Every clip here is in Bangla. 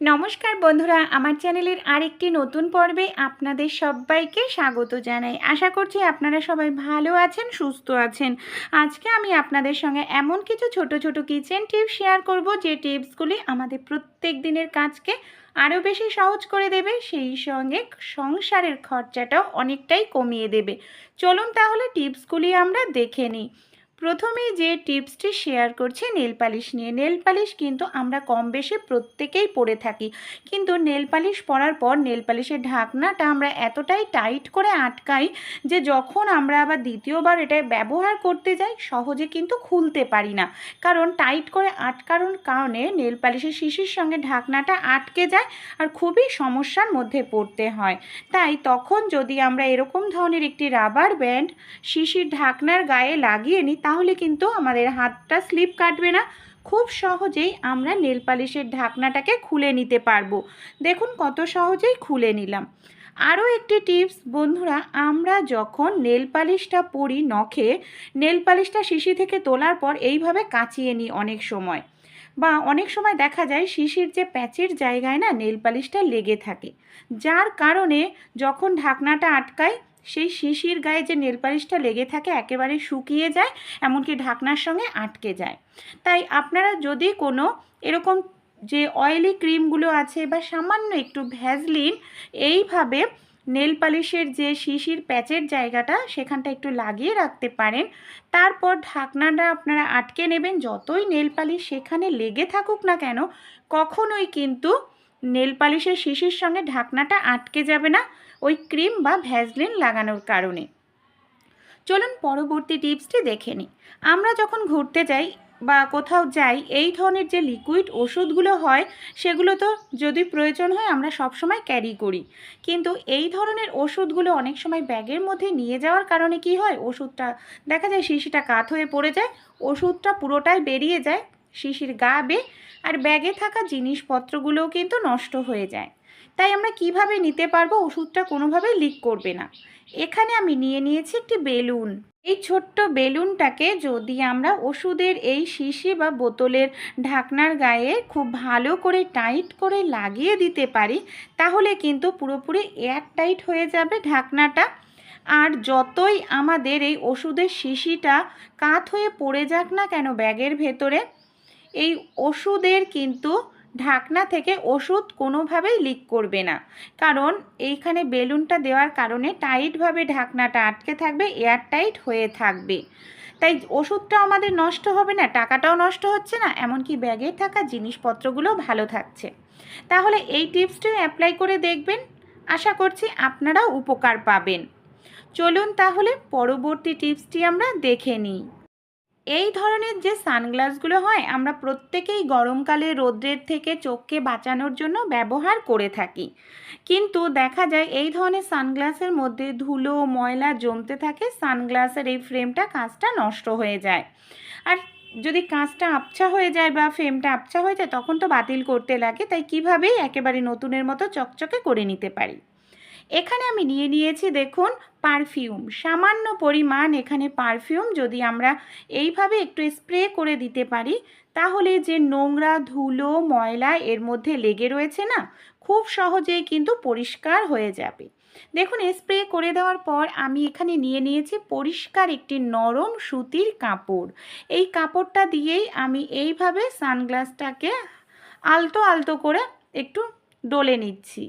নমস্কার বন্ধুরা, আমার চ্যানেলের আরেকটি নতুন পর্বে আপনাদের সবাইকে স্বাগত জানাই। আশা করছি আপনারা সবাই ভালো আছেন, সুস্থ আছেন। আজকে আমি আপনাদের সঙ্গে এমন কিছু ছোট ছোট কিচেন টিপস শেয়ার করব যে টিপসগুলি আমাদের প্রত্যেক দিনের কাজকে আরও বেশি সহজ করে দেবে, সেই সঙ্গে সংসারের খরচাটাও অনেকটাই কমিয়ে দেবে। চলুন তাহলে টিপসগুলি আমরা দেখে নিই। প্রথমেই যে টিপসটি শেয়ার করছি, নেল পালিশ নিয়ে। নেল পালিশ কিন্তু আমরা কম বেশি প্রত্যেকেই পরে থাকি। কিন্তু নেল পালিশ পরার পর নেল পালিশের ঢাকনাটা আমরা এতটাই টাইট করে আটকাই যে যখন আমরা আবার দ্বিতীয়বার এটা ব্যবহার করতে যাই, সহজে কিন্তু খুলতে পারি না। কারণ টাইট করে আটকানোর কারণে নেল পালিশের শিশির সঙ্গে ঢাকনাটা আটকে যায় আর খুবই সমস্যার মধ্যে পড়তে হয়। তাই তখন যদি আমরা এরকম ধরনের একটি রাবার ব্যান্ড শিশির ঢাকনার গায়ে লাগিয়ে নিই তাহলে কিন্তু আমাদের হাতটা স্লিপ কাটবে না। খুব সহজেই আমরা নেল পালিশের ঢাকনাটাকে খুলে নিতে পারব। দেখুন কত সহজেই খুলে নিলাম। আরও একটি টিপস, বন্ধুরা, আমরা যখন নেল পালিশটা পরি নখে, নেল পালিশটা শিশি থেকে তোলার পর এইভাবে কাচিয়ে নিই অনেক সময়। বা অনেক সময় দেখা যায় শিশির যে প্যাচের জায়গায় না নেল পালিশটা লেগে থাকে। যার কারণে যখন ঢাকনাটা আটকায় সেই শিশির গায়ে যে নেল পালিশটা লেগে থাকে একেবারে শুকিয়ে যায়, এমনকি ঢাকনার সঙ্গে আটকে যায়। তাই আপনারা যদি কোনো এরকম যে অয়েলি ক্রিমগুলো আছে বা সামান্য একটু ভ্যাজলিন এইভাবে নেল পালিশের যে শিশির প্যাচের জায়গাটা সেখানটা একটু লাগিয়ে রাখতে পারেন। তারপর ঢাকনাটা আপনারা আটকে নেবেন, যতই নেল পালিশ সেখানে লেগে থাকুক না কেন, কখনোই কিন্তু নেল পালিশের শিশির সঙ্গে ঢাকনাটা আটকে যাবে না। ওই ক্রিম বা ভ্যাজলিন লাগানোর কারণে। চলুন পরবর্তী টিপসটি দেখে নিই। আমরা যখন ঘুরতে যাই বা কোথাও যাই, এই ধরনের যে লিকুইড ওষুধগুলো হয়, সেগুলো তো যদি প্রয়োজন হয় আমরা সব সময় ক্যারি করি। কিন্তু এই ধরনের ওষুধগুলো অনেক সময় ব্যাগের মধ্যে নিয়ে যাওয়ার কারণে কি হয়? ওষুধটা দেখা যায় শিশিটা কাত হয়ে পড়ে যায়, ওষুধটা পুরোটাই বেরিয়ে যায় শিশির গা বে আর ব্যাগে থাকা জিনিসপত্রগুলোও কিন্তু নষ্ট হয়ে যায়। তাই আমরা কীভাবে নিতে পারব ওষুধটা কোনোভাবেই লিক করবে না। এখানে আমি নিয়ে নিয়েছি একটি বেলুন। এই ছোট্ট বেলুনটাকে যদি আমরা ওষুধের এই শিশি বা বোতলের ঢাকনার গায়ে খুব ভালো করে টাইট করে লাগিয়ে দিতে পারি, তাহলে কিন্তু পুরোপুরি এয়ার টাইট হয়ে যাবে ঢাকনাটা। আর যতই আমাদের এই ওষুধের শিশিটা কাত হয়ে পড়ে যাক না কেন ব্যাগের ভেতরে, এই ওষুধের কিন্তু ঢাকনা থেকে ওষুধ কোনোভাবেই লিক করবে না। কারণ এইখানে বেলুনটা দেওয়ার কারণে টাইটভাবে ঢাকনাটা আটকে থাকবে এয়ার টাইট হয়ে থাকবে। তাই ওষুধটাও আমাদের নষ্ট হবে না, টাকাটাও নষ্ট হচ্ছে না, এমনকি ব্যাগে থাকা জিনিসপত্রগুলো ভালো থাকছে। তাহলে এই টিপসটি অ্যাপ্লাই করে দেখবেন। আশা করছি আপনারাও উপকার পাবেন। চলুন তাহলে পরবর্তী টিপসটি আমরা দেখে নিই। এই ধরনের যে সানগ্লাসগুলো হয়, আমরা প্রত্যেকেই গরমকালে রোদ্রের থেকে চোখকে বাঁচানোর জন্য ব্যবহার করে থাকি। কিন্তু দেখা যায়, এই ধরনের সানগ্লাসের মধ্যে ধুলো, ময়লা জমতে থাকে, সানগ্লাসের এই ফ্রেমটা কাঁচটা নষ্ট হয়ে যায়। আর যদি কাঁচটা আবছা হয়ে যায় বা ফ্রেমটা আবছা হয়ে যায়, তখন তো বাতিল করতে লাগে। তাই কিভাবেই একেবারে নতুনের মতো চকচকে করে নিতে পারি। এখানে আমি নিয়ে নিয়েছি, দেখুন পারফিউম সামান্য পরিমাণ এখানে পারফিউম যদি আমরা এইভাবে একটু স্প্রে করে দিতে পারি, তাহলে যে নোংরা, ধুলো, ময়লা এর মধ্যে লেগে রয়েছে না, খুব সহজেই কিন্তু পরিষ্কার হয়ে যাবে। দেখুন স্প্রে করে দেওয়ার পর আমি এখানে নিয়ে নিয়েছি পরিষ্কার একটি নরম সুতির কাপড়। এই কাপড়টা দিয়েই আমি এইভাবে সানগ্লাসটাকে আলতো আলতো করে একটু ডলে নিচ্ছি।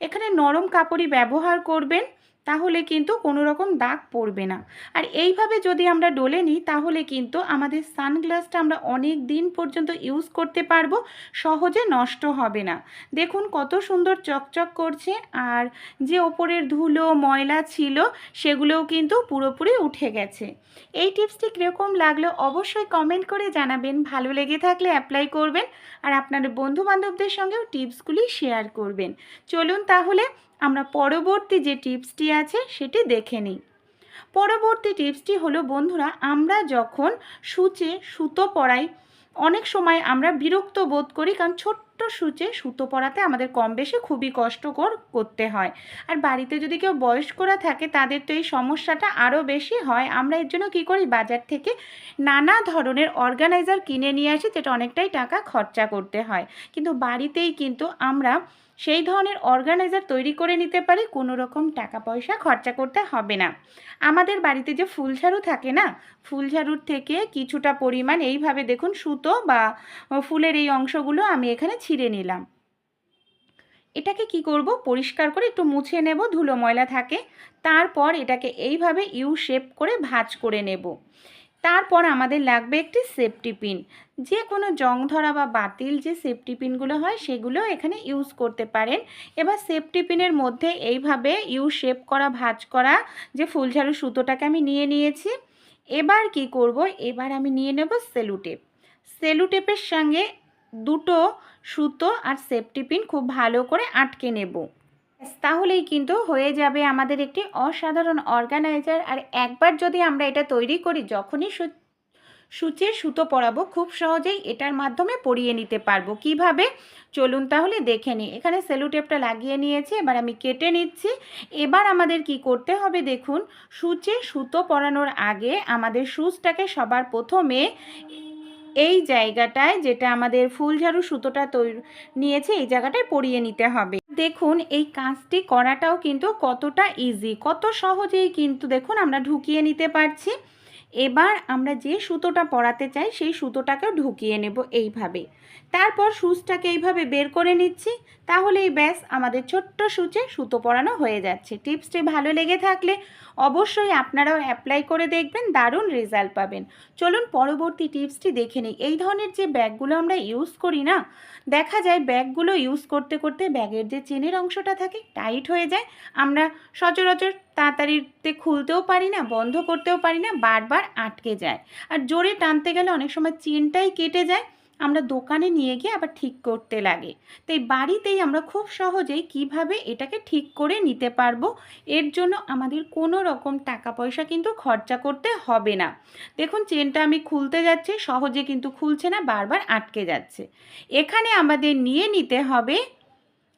এখানে নরম কাপড়ই ব্যবহার করবেন। তাহলে কিন্তু কোনো রকম দাগ পড়বে না। আর এইভাবে যদি আমরা ডলে নিই, তাহলে কিন্তু আমাদের সানগ্লাসটা আমরা অনেক দিন পর্যন্ত ইউজ করতে পারব, সহজে নষ্ট হবে না। দেখুন কত সুন্দর চকচক করছে, আর যে ওপরের ধুলো, ময়লা ছিল, সেগুলোও কিন্তু পুরোপুরি উঠে গেছে। এই টিপসটি কীরকম লাগল অবশ্যই কমেন্ট করে জানাবেন। ভালো লেগে থাকলে অ্যাপ্লাই করবেন, আর আপনার বন্ধু বান্ধবদের সঙ্গেও টিপসগুলি শেয়ার করবেন। চলুন তাহলে আমরা পরবর্তী যে টিপসটি আছে সেটি দেখে নিই। পরবর্তী টিপসটি হলো, বন্ধুরা, আমরা যখন সূচে সুতো পড়াই অনেক সময় আমরা বিরক্ত বোধ করি, কারণ ছোট্ট সূচে সুতো পরাতে আমাদের কম বেশি খুবই কষ্টকর করতে হয়। আর বাড়িতে যদি কেউ বয়স্করা থাকে, তাদের তো এই সমস্যাটা আরও বেশি হয়। আমরা এর জন্য কী করি? বাজার থেকে নানা ধরনের অর্গানাইজার কিনে নিয়ে আসি, যেটা অনেকটাই টাকা খরচা করতে হয়। কিন্তু বাড়িতেই কিন্তু আমরা সেই ধরনের অর্গানাইজার তৈরি করে নিতে পারি, কোনো রকম টাকা পয়সা খরচা করতে হবে না। আমাদের বাড়িতে যে ফুলঝাড়ু থাকে না ফুলঝাড়ুর থেকে কিছুটা পরিমাণ এইভাবে দেখুন সুতো বা ফুলের এই অংশগুলো আমি এখানে ছিঁড়ে নিলাম। এটাকে কি করব? পরিষ্কার করে একটু মুছে নেব, ধুলো ময়লা থাকে, তারপর এটাকে এইভাবে ইউ শেপ করে ভাঁজ করে নেব। তারপর আমাদের লাগবে একটি সেফটি পিন যে কোনো জং ধরা বা বাতিল যে সেফটি পিনগুলো হয়, সেগুলো এখানে ইউজ করতে পারেন। এবার সেফটি পিনের মধ্যে এইভাবে ইউ শেপ করা, ভাজ করা যে ফুলঝাড়ু সুতোটাকে আমি নিয়ে নিয়েছি। এবার কি করব? এবার আমি নিয়ে নেব সেলুটেপ সেলুটেপের সঙ্গে দুটো সুতো আর সেফটি পিন খুব ভালো করে আটকে নেব। তাহলেই কিন্তু হয়ে যাবে আমাদের একটি অসাধারণ অর্গানাইজার। আর একবার যদি আমরা এটা তৈরি করি, যখনই সূচে সুতো পরাবো, খুব সহজেই এটার মাধ্যমে পরিয়ে নিতে পারব। কীভাবে? চলুন তাহলে দেখে নিই। এখানে সেলুটেপটা লাগিয়ে নিয়েছি, এবার আমি কেটে নিচ্ছি। এবার আমাদের কি করতে হবে দেখুন, সূচে সুতো পরানোর আগে আমাদের সুচটাকে সবার প্রথমে এই জায়গাটায়, যেটা আমাদের ফুলঝাড়ু সুতোটা তৈরি, নিয়েছে, এই জায়গাটায় পরিয়ে নিতে হবে। দেখুন, এই কাজটি করাটাও কিন্তু কতটা ইজি কত সহজেই কিন্তু দেখুন আমরা ঢুকিয়ে নিতে পারছি। এবার আমরা যে সুতোটা পরাতে চাই, সেই সুতোটাকেও ঢুকিয়ে নেব এইভাবে। তারপর সুচটাকে এইভাবে বের করে নিচ্ছি, তাহলেই ব্যাস আমাদের ছোট্ট সুচে সুতো পরানো হয়ে যাচ্ছে। টিপসটি ভালো লেগে থাকলে অবশ্যই আপনারাও অ্যাপ্লাই করে দেখবেন, দারুণ রেজাল্ট পাবেন। চলুন পরবর্তী টিপসটি দেখে নিই। এই ধরনের যে ব্যাগগুলো আমরা ইউজ করি না, দেখা যায় ব্যাগগুলো ইউজ করতে করতে ব্যাগের যে চেনের অংশটা থাকে টাইট হয়ে যায়। আমরা সচরাচর তাড়াতাড়িতে খুলতেও পারি না, বন্ধ করতেও পারি না, বারবার আটকে যায়। আর জোরে টানতে গেলে অনেক সময় চেনটাই কেটে যায়। আমরা দোকানে নিয়ে গিয়ে আবার ঠিক করতে লাগে। তাই বাড়িতেই আমরা খুব সহজেই কীভাবে এটাকে ঠিক করে নিতে পারব, এর জন্য আমাদের কোনো রকম টাকা পয়সা কিন্তু খরচা করতে হবে না। দেখুন, চেনটা আমি খুলতে যাচ্ছি, সহজে কিন্তু খুলছে না, বারবার আটকে যাচ্ছে। এখানে আমাদের নিয়ে নিতে হবে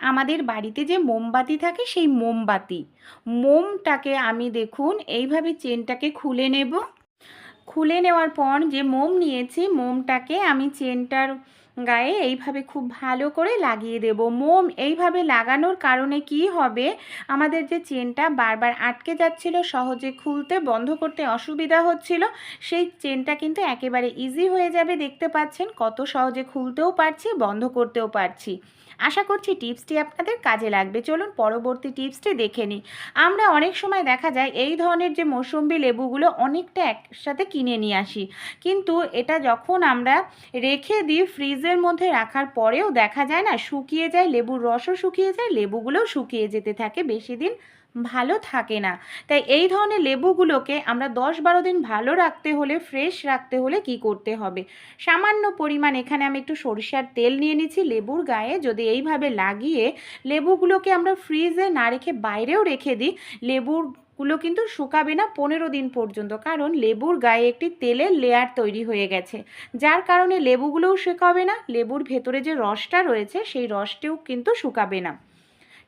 আমাদের বাড়িতে যে মোমবাতি থাকে, সেই মোমবাতি। মোমটাকে আমি দেখুন, এইভাবে চেনটাকে খুলে নেব। খুলে নেওয়ার পর যে মোম নিয়েছি, মোমটাকে আমি চেনটার গায়ে এইভাবে খুব ভালো করে লাগিয়ে দেব। মোম এইভাবে লাগানোর কারণে কি হবে? আমাদের যে চেনটা বারবার আটকে যাচ্ছিল, সহজে খুলতে বন্ধ করতে অসুবিধা হচ্ছিল, সেই চেনটা কিন্তু একেবারে ইজি হয়ে যাবে। দেখতে পাচ্ছেন কত সহজে খুলতেও পারছি, বন্ধ করতেও পারছি। আশা করছি টিপসটি আপনাদের কাজে লাগবে। চলুন পরবর্তী টিপসটি দেখে নিই। আমরা অনেক সময় দেখা যায় এই ধরনের যে মৌসুম্বি লেবুগুলো অনেকটা একসাথে কিনে নিয়ে আসি। কিন্তু এটা যখন আমরা রেখে দিই ফ্রিজের মধ্যে রাখার পরেও দেখা যায় না, শুকিয়ে যায়, লেবুর রসও শুকিয়ে যায়, লেবুগুলোও শুকিয়ে যেতে থাকে বেশি দিন ভালো থাকে না। তাই এই ধরনের লেবুগুলোকে আমরা দশ বারো দিন ভালো রাখতে হলে ফ্রেশ রাখতে হলে কি করতে হবে? সামান্য পরিমাণ এখানে আমি একটু সরিষার তেল নিয়ে নিচ্ছি লেবুর গায়ে। যদি এইভাবে লাগিয়ে লেবুগুলোকে আমরা ফ্রিজে না রেখে বাইরেও রেখে দিই লেবুরগুলো কিন্তু শুকাবে না পনেরো দিন পর্যন্ত। কারণ লেবুর গায়ে একটি তেলের লেয়ার তৈরি হয়ে গেছে। যার কারণে লেবুগুলোও শুকাবে না, লেবুর ভেতরে যে রসটা রয়েছে, সেই রসটিও কিন্তু শুকাবে না।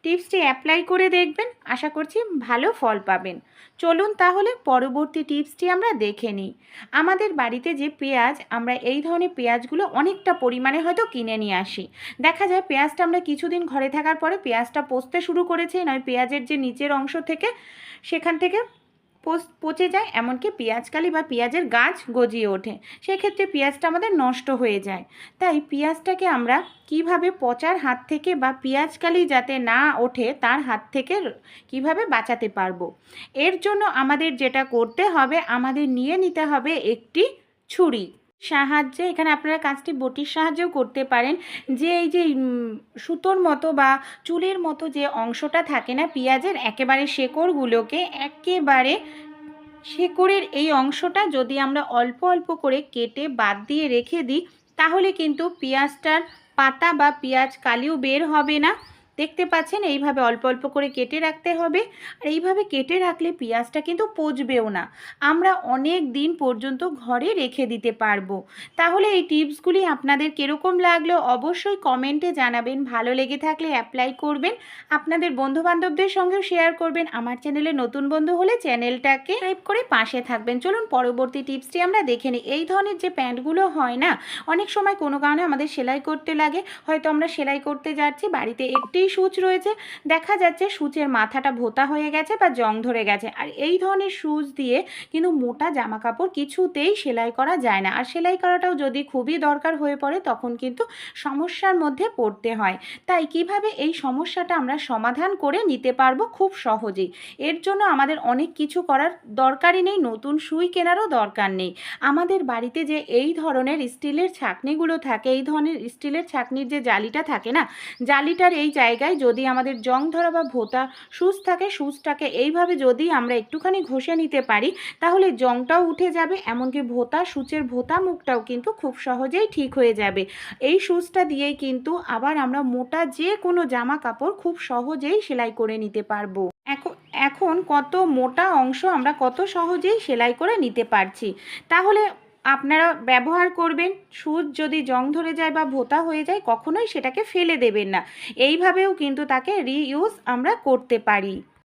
টিপসটি অ্যাপ্লাই করে দেখবেন। আশা করছি ভালো ফল পাবেন। চলুন তাহলে পরবর্তী টিপসটি আমরা দেখে নিই। আমাদের বাড়িতে যে পেঁয়াজ, আমরা এই ধরনের পেঁয়াজগুলো অনেকটা পরিমাণে হয়তো কিনে নিয়ে আসি। দেখা যায় পেঁয়াজটা আমরা কিছুদিন ঘরে থাকার পরে পেঁয়াজটা পচতে শুরু করেছে, নয় পেঁয়াজের যে নিচের অংশ থেকে সেখান থেকে পচে যায়, এমনকি পেঁয়াজকালি বা পেঁয়াজের গাছ গজিয়ে ওঠে। সেক্ষেত্রে পেঁয়াজটা আমাদের নষ্ট হয়ে যায়। তাই পেঁয়াজটাকে আমরা কীভাবে পচার হাত থেকে বা পেঁয়াজকালি যাতে না ওঠে, তার হাত থেকে কীভাবে বাঁচাতে পারব? এর জন্য আমাদের যেটা করতে হবে, আমাদের নিয়ে নিতে হবে একটি ছুরি। সাহায্যে এখানে আপনারা কাজটি বটির সাহায্যেও করতে পারেন। যে এই যে সুতোর মতো বা চুলের মতো যে অংশটা থাকে না পেঁয়াজের, একেবারে শেকড়গুলোকে একেবারে শেকড়ের এই অংশটা যদি আমরা অল্প অল্প করে কেটে বাদ দিয়ে রেখে দিই, তাহলে কিন্তু পেঁয়াজটার পাতা বা পেঁয়াজ কালিও বের হবে না। দেখতে পাচ্ছেন, এইভাবে অল্প অল্প করে কেটে রাখতে হবে। আর এইভাবে কেটে রাখলে পেঁয়াজটা কিন্তু পচবেও না। আমরা অনেক দিন পর্যন্ত ঘরে রেখে দিতে পারব। তাহলে এই টিপসগুলি আপনাদের কীরকম লাগল অবশ্যই কমেন্টে জানাবেন। ভালো লেগে থাকলে অ্যাপ্লাই করবেন। আপনাদের বন্ধুবান্ধবদের সঙ্গেও শেয়ার করবেন। আমার চ্যানেলে নতুন বন্ধু হলে চ্যানেলটাকে সাবস্ক্রাইব করে পাশে থাকবেন। চলুন পরবর্তী টিপসটি আমরা দেখে নিই। এই ধরনের যে প্যান্টগুলো হয় না, অনেক সময় কোনো কারণে আমাদের সেলাই করতে লাগে। হয়তো আমরা সেলাই করতে যাচ্ছি, বাড়িতে একটি সূচ রয়েছে। দেখা যাচ্ছে সূচের মাথাটা ভোতা হয়ে গেছে বা জং ধরে গেছে। আর এই ধরনের সূচ দিয়ে কিন্তু মোটা জামা কাপড় কিছুতেই সেলাই করা যায় না। আর সেলাই করাটাও যদি খুবই দরকার হয়ে পড়ে, তখন কিন্তু সমস্যার মধ্যে পড়তে হয়। তাই কীভাবে এই সমস্যাটা আমরা সমাধান করে নিতে পারব খুব সহজেই। এর জন্য আমাদের অনেক কিছু করার দরকারই নেই, নতুন সুই কেনারও দরকার নেই। আমাদের বাড়িতে যে এই ধরনের স্টিলের ছাকনিগুলো থাকে, এই ধরনের স্টিলের ছাকনির যে জালিটা থাকে না, জালিটার এই জায়গায় যদি আমাদের জং ধরা বা ভোতা সুচ থাকে সুচটাকে এইভাবে যদি আমরা একটুখানি ঘষে নিতে পারি, তাহলে জংটাও উঠে যাবে, এমনকি ভোতা, সূচের ভোতা মুখটাও কিন্তু খুব সহজেই ঠিক হয়ে যাবে। এই সুচটা দিয়েই কিন্তু আবার আমরা মোটা যে কোনো জামা কাপড় খুব সহজেই সেলাই করে নিতে পারব। এখন কত মোটা অংশ আমরা কত সহজেই সেলাই করে নিতে পারছি। তাহলে আপনারা ব্যবহার করবেন সুচ যদি জং ধরে যায় বা ভোতা হয়ে যায়, কখনোই সেটাকে ফেলে দেবেন না। এইভাবেও কিন্তু তাকে রিইউজ আমরা করতে পারি।